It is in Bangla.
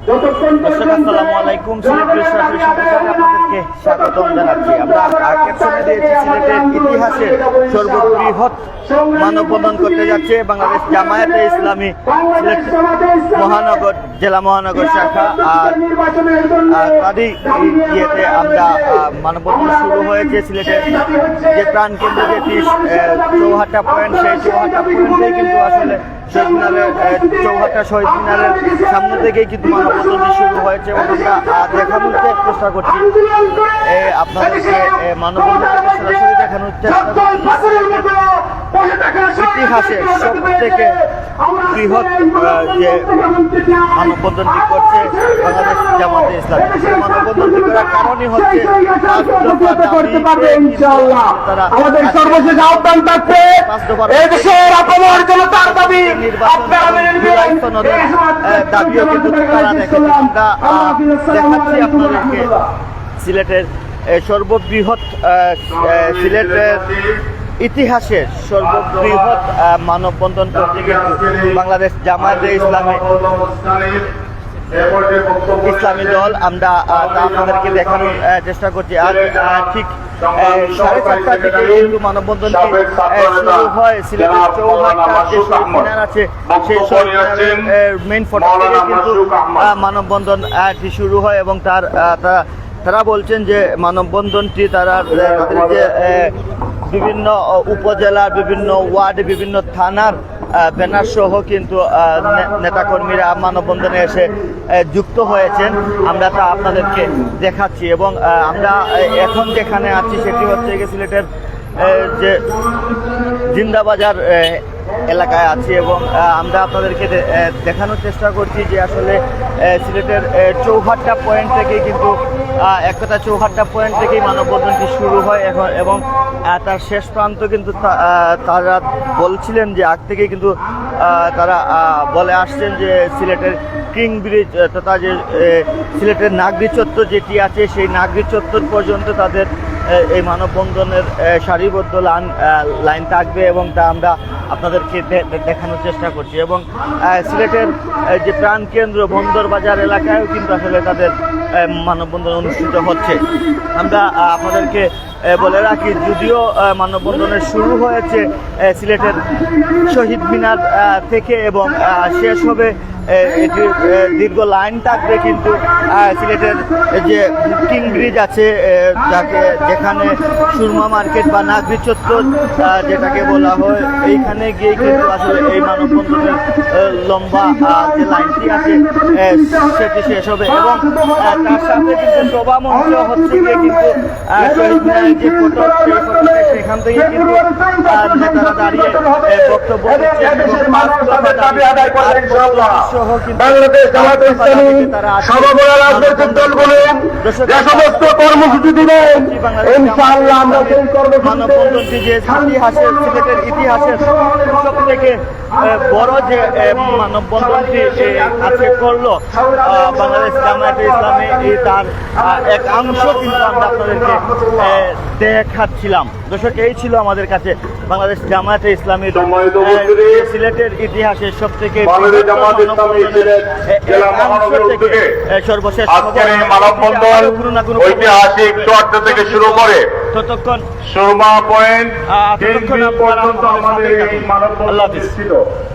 দর্শক আসসালামু আলাইকুম সিলেট বিশ্বাসের সম্প্রচারে আপনাদেরকে স্বাগতম জানাচ্ছি। আমরা আগের সময় দিয়েছি সিলেটের ইতিহাসের সর্ববৃহৎ মানববন্ধন করতে যাচ্ছে বাংলাদেশ জামায়াতে ইসলামী সিলেট মহানগর জেলা মহানগর শাখা আর তারই ইয়েতে আমরা মানববন্ধন শুরু হয়েছে সিলেটের যে প্রাণকেন্দ্র যেটি আহ, চৌহাট্টা পয়েন্ট সেই চৌহাট্টা পয়েন্টেই কিন্তু আসলে শহীদ মিনারের আহ, চৌহাট্টা শহীদ মিনারের সামনে থেকেই কিন্তু মানববন্ধনটি শুরু হয়েছে এবং আমরা দেখানো দেখানোর চেষ্টা করছি। আপনাদেরকে এ, মানববন্ধনটাকে সরাসরি দেখানোর চেষ্টা করছি ইতিহাসের সব থেকে বৃহৎ যে মানববন্ধনটি করছে? বাংলাদেশ জামাতে ইসলাম। সেই মানববন্ধনটি করার কারণই হচ্ছে আমাদের সর্বশেষ আহ্বান থাকবে এই দেশের আপামর জনতার দাবি আপনারা মেনে নেবেন। দাবিও কিন্তু তারা দেখে আমরা দেখাচ্ছি আপনাদেরকে সিলেটের সর্ববৃহৎ সিলেটের ইতিহাসের সর্ববৃহৎ মানববন্ধন করতে কিন্তু বাংলাদেশ জামায়াতে ইসলামী ইসলামী দল আমরা আপনাদেরকে দেখানোর চেষ্টা করছি। আর ঠিক সাড়ে চারটা থেকে কিন্তু মানববন্ধনটি শুরু হয় সিলেটের চৌহাট্টার যে শহীদ মিনার আছে সেই শহীদ মিনারের মেইন ফটক থেকে কিন্তু আহ, মানববন্ধন আহ, শুরু হয় এবং তার তারা তারা বলছেন যে মানববন্ধনটি তারা তাদের যে বিভিন্ন উপজেলার বিভিন্ন ওয়ার্ড, বিভিন্ন থানার ব্যানার সহ কিন্তু নেতাকর্মীরা মানববন্ধনে এসে যুক্ত হয়েছেন। আমরা তা আপনাদেরকে দেখাচ্ছি এবং আমরা এখন যেখানে আছি সেটি হচ্ছে সিলেটের যে জিন্দাবাজার এলাকায় আছি এবং আমরা আপনাদেরকে দেখানোর চেষ্টা করছি যে আসলে সিলেটের চৌহাট্টা পয়েন্ট থেকে কিন্তু এক কথা চৌহাট্টা পয়েন্ট থেকেই মানববন্ধনটি শুরু হয় এখন এবং তার শেষ প্রান্ত কিন্তু তারা বলছিলেন যে আগ থেকেই কিন্তু তারা বলে আসছেন যে সিলেটের কিং ব্রিজ তথা যে সিলেটের নাগরি চত্বর যেটি আছে, সেই নাগরি চত্বর পর্যন্ত তাদের এই মানববন্ধনের সারিবদ্ধ লাইন লাইন থাকবে এবং তা আমরা আপনাদেরকে দেখানোর চেষ্টা করছি এবং সিলেটের যে প্রাণকেন্দ্র বন্দরবাজার এলাকায়ও কিন্তু আসলে তাদের মানববন্ধন অনুষ্ঠিত হচ্ছে। আমরা আপনাদেরকে বলে রাখি, যদিও মানববন্ধনের শুরু হয়েছে সিলেটের শহীদ মিনার থেকে এবং শেষ হবে দীর্ঘ লাইন থাকবে কিন্তু সিলেটের যে কিং ব্রিজ আছে যাকে যেখানে সুরমা মার্কেট বা নাগরি চত্বর যেটাকে বলা হয়, এইখানে গিয়ে কিন্তু আসলে এই মানববন্ধনের লম্বা যে লাইনটি আছে সেটি শেষ হবে। এবং তার সাথে কিন্তু সভা মঞ্চ হচ্ছে গিয়ে কিন্তু শহীদ মিনারের যে ফটক সেই ফটকে সেখান থেকে কিন্তু নেতারা দাঁড়িয়ে বক্তব্য বাংলাদেশ জামাত ইসলামী তারা রাজনৈতিক দলগুলো যে সমস্ত কর্মসূচি দিবেন ইনশাআল্লাহ আমরা সেই কর্মসূচিতে যে ইতিহাসের সিলেটের ইতিহাসের সব থেকে বড় যে আহ, মানববন্ধনটি আহ, আজকে করল বাংলাদেশ জামায়াতে ইসলামী তার এক অংশ কিন্তু আমরা আপনাদেরকে দেখাচ্ছিলাম। দর্শক এই ছিল আমাদের কাছে বাংলাদেশ জামায়াতে আহ, উপস্থিতি, সিলেটের ইতিহাসের সব থেকে ইসলামী সর্বশেষ ঐতিহাসিক চুয়াত্তর থেকে শুরু করে ততক্ষণ সুরমা পয়েন্ট পর্যন্ত আমাদের এই। অনুষ্ঠিত